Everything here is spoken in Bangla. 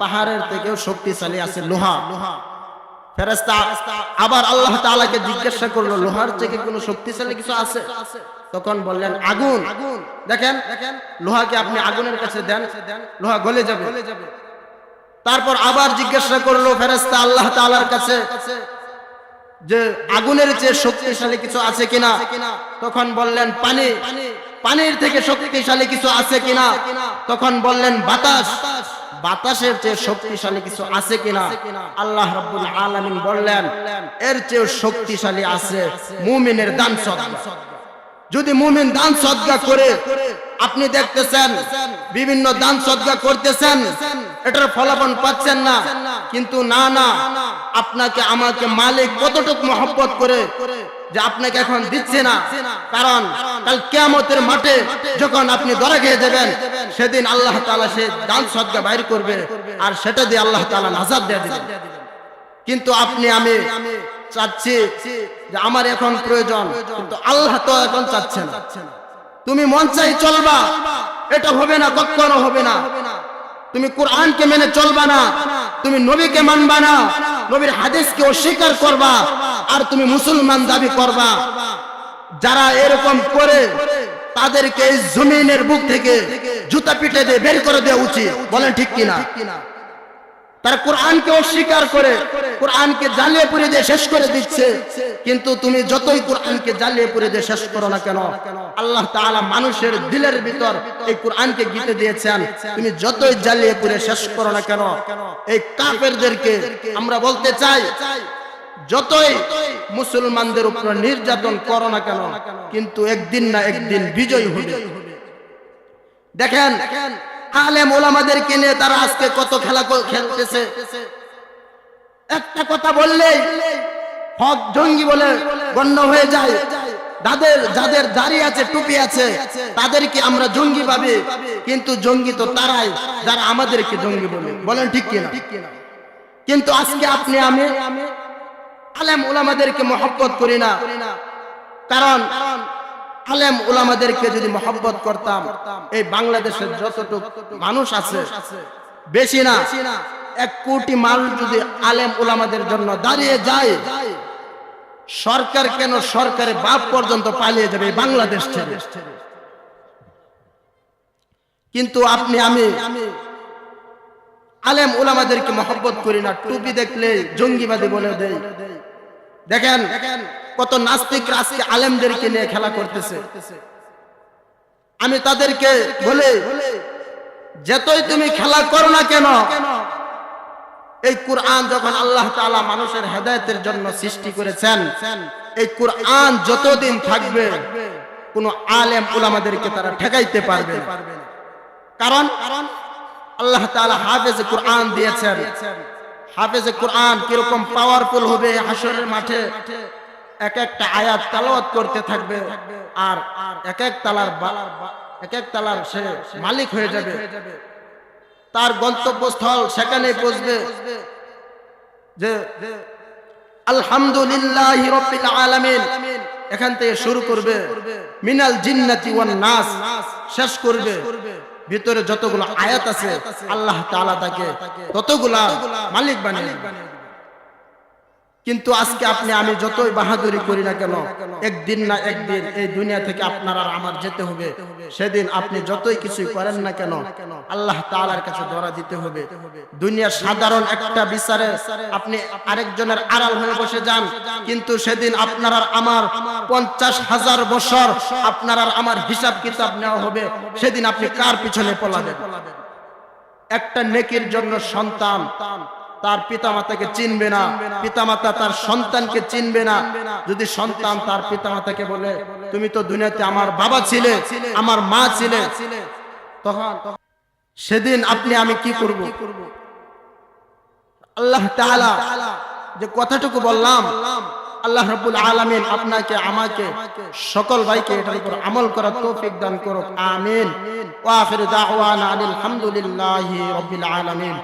পাহাড়ের থেকেও শক্তিশালী আছে লোহা। ফেরেস্তা আবার আল্লাহ তাআলাকে জিজ্ঞাসা করল, লোহার থেকে কোনো শক্তিশালী কিছু আছে? তখন বললেন, আগুন। আগুন দেখেন দেখেন লোহাকে আপনি আগুনের কাছে দেন? লোহা গলে যাবে। তারপর আবার জিজ্ঞাসা করল ফেরেস্তা আল্লাহ তাআলার কাছে যে, আগুনের চেয়ে শক্তিশালী কিছু আছে কিনা? তখন বললেন, পানি। পানির থেকে শক্তিশালী কিছু আছে কিনা? তখন বললেন, বাতাস। বাতাসের চেয়ে শক্তিশালী কিছু আছে কিনা? আল্লাহ রাব্বুল আলামিন বললেন এর চেয়ে শক্তিশালী আছে মুমিনের দান সদকা যদি মুমিন দান সদকা করে, আপনি দেখতেছেন বিভিন্ন দান সদকা করতেছেন, এটার ফলাফল পাচ্ছেন না। কিন্তু না না, আপনাকে, আমাকে মালিক কতটুকু মহব্বত করে যে আপনাকে এখন দিচ্ছে না। কারণ কাল কেয়ামতের মাঠে যখন আপনি ধরা খেয়ে যাবেন, সেদিন আল্লাহ তাআলা সে দান সদকা বাইর করবে, আর সেটা দিয়ে আল্লাহ তাআলা নাজাত দিয়ে দিবেন। কিন্তু আপনি, আমি চাচ্ছি যে আমার এখন প্রয়োজন, কিন্তু আল্লাহ তো এখন চাচ্ছে না। তুমি মন চাই চলবা, এটা হবে না, কখনো হবে না। তুমি কোরআনকে মেনে চলবা না, তুমি নবীকে মানবা না, নবীর হাদিসকে অস্বীকার করবা, আর তুমি মুসলমান দাবি করবা। যারা এরকম করে, তাদেরকে এই জমিনের বুক থেকে জুতা পিটে দিয়ে বের করে দেওয়া উচিত। বলেন ঠিক কিনা? তারা কোরআনকে অস্বীকার করে, কোরআনকে জ্বালিয়ে পুড়ে দিয়ে শেষ করে দিচ্ছে। কিন্তু তুমি যতই কোরআনকে জ্বালিয়ে পুড়ে দিয়ে শেষ করো না কেন? আল্লাহ তাআলা মানুষের দিলের ভিতর এই কোরআনকে গীতে দিয়েছেন। তুমি যতই জ্বালিয়ে পুড়ে শেষ করো না কেন? এই কাফেরদেরকে আমরা বলতে চাই, যতই মুসলমানদের উপর নির্যাতন করো না কেন, কিন্তু একদিন না একদিন বিজয় হবে। দেখেন আলেম ওলামাদেরকে নিয়ে তারা আজকে কত খেলা খেলতেছে। একটা কথা বললেই হক জঙ্গি বলে গণ্য হয়ে যায়। যাদের যাদের দাড়ি আছে, টুপি আছে, তাদেরকে আমরা জঙ্গি ভাবি। কিন্তু জঙ্গি তো তারাই, যারা আমাদেরকে জঙ্গি বলে। বলেন ঠিক কিনা? কিন্তু আজকে আপনি আমি আলেম ওলামাদেরকে মহব্বত করি না। কারণ আলেম ওলামাদেরকে যদি মহব্বত করতাম, এই বাংলাদেশের যতটুক মানুষ আছে, বেশি না, এক কোটি মানুষ যদি আলেম ওলামাদের জন্য দাঁড়িয়ে যায়, সরকার কেন সরকারের বাপ পর্যন্ত পালিয়ে যাবে বাংলাদেশ ছেড়ে কিন্তু আপনি, আমি আলেম ওলামাদেরকে মহব্বত করি না, টুপি দেখলে জঙ্গিবাদী বলে দেয় দেখেন কত নাস্তিক আজকে আলেমদেরকে নিয়ে খেলা করতেছে। আমি তাদেরকে বলে, যতই তুমি খেলা করো না কেন, এই কোরআন যখন আল্লাহ তাআলা মানুষের হেদায়েতের জন্য সৃষ্টি করেছেন, এই কোরআন যতদিন থাকবে, কোন আলেম ওলামাদেরকে তারা ঠেকাইতে পারবে না। কারণ আল্লাহ তাআলা হাফেজ কোরআন দিয়েছেন। হাফেজে কোরআন কীরকম পাওয়ারফুল হবে হাসরের মাঠে? এক একটা আয়াত তালাওয়াত করতে থাকবে আর এক এক তালার এক এক তালার সে মালিক হয়ে যাবে। তার গন্তব্যস্থল সেখানে পৌঁছবে যে আলহামদুলিল্লাহ রব্বিল আলামিন এখান থেকে শুরু করবে। মিনাল জিন্নাতি ওয়ান নাস, শেষ করবে। ভিতরে যতগুলো আয়াত আছে আল্লাহ তাআলা তাকে ততগুলা মালিক বানিয়ে। কিন্তু আজকে আপনি আমি যতই বাহাদুরি করি না কেন, একদিন না একদিন এই দুনিয়া থেকে আপনার আর আমার যেতে হবে। সেদিন আপনি যতই কিছুই করেন না কেন, আল্লাহ তাআলার কাছে ধরা দিতে হবে। দুনিয়ার সাধারণ একটা বিচারে আপনি আরেকজনের আড়াল হয়ে বসে যান, কিন্তু সেদিন আপনার আর আমার পঞ্চাশ হাজার বছর আপনার আর আমার হিসাব কিতাব নেওয়া হবে। সেদিন আপনি কার পিছনে পলাবেন? একটা নেকির জন্য সন্তান তার পিতামাতাকে চিনবে না, পিতামাতা তার সন্তানকে চিনবে না। যদি সন্তান তার পিতামাতাকে বলে, তুমি তো দুনিয়াতে আমার বাবা ছিলে, আমার মা ছিলে। তখন সেদিন আপনি আমি কি করব? আল্লাহ তাআলা যে কথাটুকু বললাম, আল্লাহ রাব্বুল আলামিন আপনাকে, আমাকে, সকল ভাইকে এটার উপর আমল করার তৌফিক দান করুক। আমিন। ওয়া আখির দাওয়ানা আলহামদুলিল্লাহি রাব্বিল আলামিন।